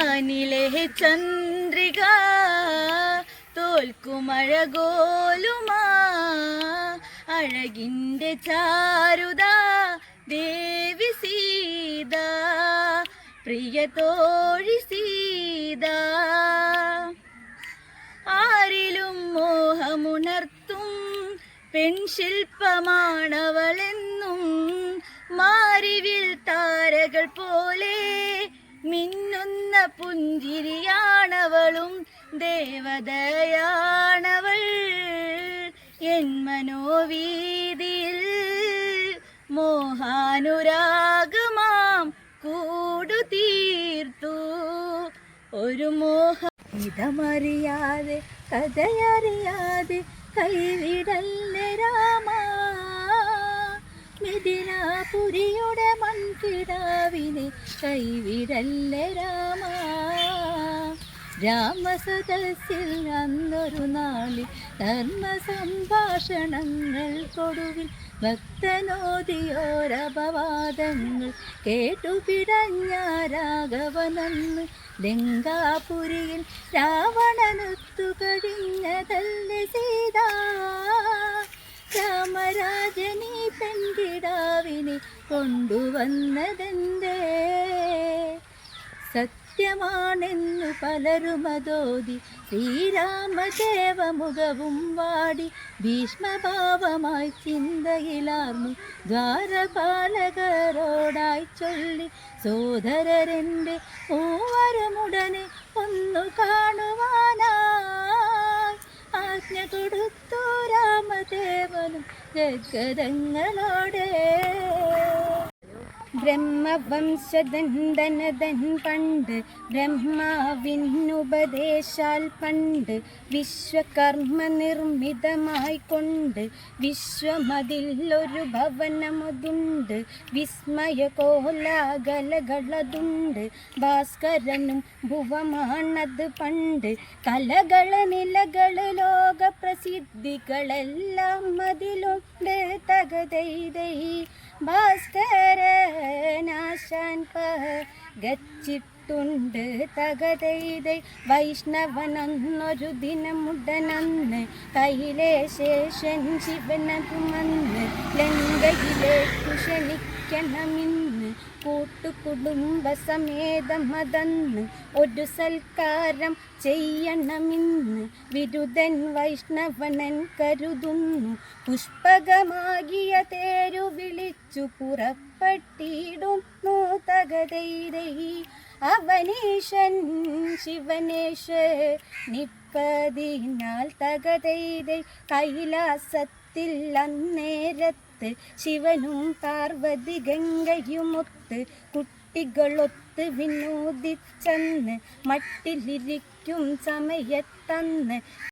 വാനിലെ ചന്ദ്രിക തോൽക്കുമഴകോലുമാ അഴകിന്റെ ചാരുത ദേവി സീത പ്രിയ തോഴി സീത. ആരിലും മോഹമുണർത്തും പെൺശില്പമാണവളെന്നും പുഞ്ചിരിയാണവളും ദേവതയാണവൾ. എൻ മനോവീതിയിൽ മോഹാനുരാഗമാം കൂടു തീർത്തു ഒരു മോഹ ഇതമറിയാതെ കഥയറിയാതെ കൈവിടല്ലേ രാമ മിഥിനാപുരിയുടെ മൺകിടാവിനെ കൈവിടല്ലേ രാമ? രാമസദസ്സിൽ അന്നൊരു നാളിൽ ധർമ്മ സംഭാഷണങ്ങൾ കൊടുവിൽ ഭക്തനോദിയോരപവാദങ്ങൾ കേട്ടു പിടഞ്ഞ രാഘവനന്ന് ലങ്കാപുരിയിൽ രാവണനൊത്തു കഴിഞ്ഞതല്ലേ സീത? പെൺകിടാവിനെ കൊണ്ടുവന്നതെന്തേ? സത്യമാണെന്നു പലരുമതോതി ശ്രീരാമദേവമുഖവും വാടി ഭീഷ്മഭാവമായി ചിന്തയിലാർന്നു ദ്വാരപാലകരോടായി ചൊല്ലി സോദരരെന്റെ മൂവരുമുടനെ രാമദേവനും ഗദ്ഗതങ്ങളോടെ ബ്രഹ്മവംശദണ്ഡനദൻ പണ്ട് ബ്രഹ്മാവിനുപദേശാൽ പണ്ട് വിശ്വകർമ്മ നിർമ്മിതമായി കൊണ്ട് വിശ്വമതിലൊരു ഭവനമതുണ്ട് വിസ്മയ കോലാകലകളതുണ്ട് ഭാസ്കരനും ഭുവമാണത് പണ്ട് കലകള നിലകൾ ലോകപ്രസിദ്ധികളെല്ലാം അതിലുണ്ട് തകതൈതൈ ഗച്ചിട്ടുണ്ട് തകതൈതൈ വൈഷ്ണവനൊന്നൊരു ദിനമുടനന്ന് കൈലേശേഷൻ ശിവനകുമന്ന് ലങ്കയിലേക്കു ക്ഷണിക്കണമിന്ന് കൂട്ടുകുടുംബ സമേതമതന്ന് ഒരു സൽക്കാരം ചെയ്യണമിന്ന് വിരുദൻ വൈഷ്ണവനൻ കരുതുന്നു. പുഷ്പകമാകിയ തേരു വിളിച്ചു പുറപ്പെട്ടിടുന്നു തകതൈരൈ അവനീശൻ ശിവനേശ നിപ്പതിനാൽ തകതൈരൈ. കൈലാസത്തിൽ അന്നേരത്ത് ശിവനും പാർവതി ഗംഗയുമൊത്ത് കുട്ടികളൊത്ത് വിനോദിച്ചെന്ന് മട്ടിലിരിക്കും സമയത്തന്ന്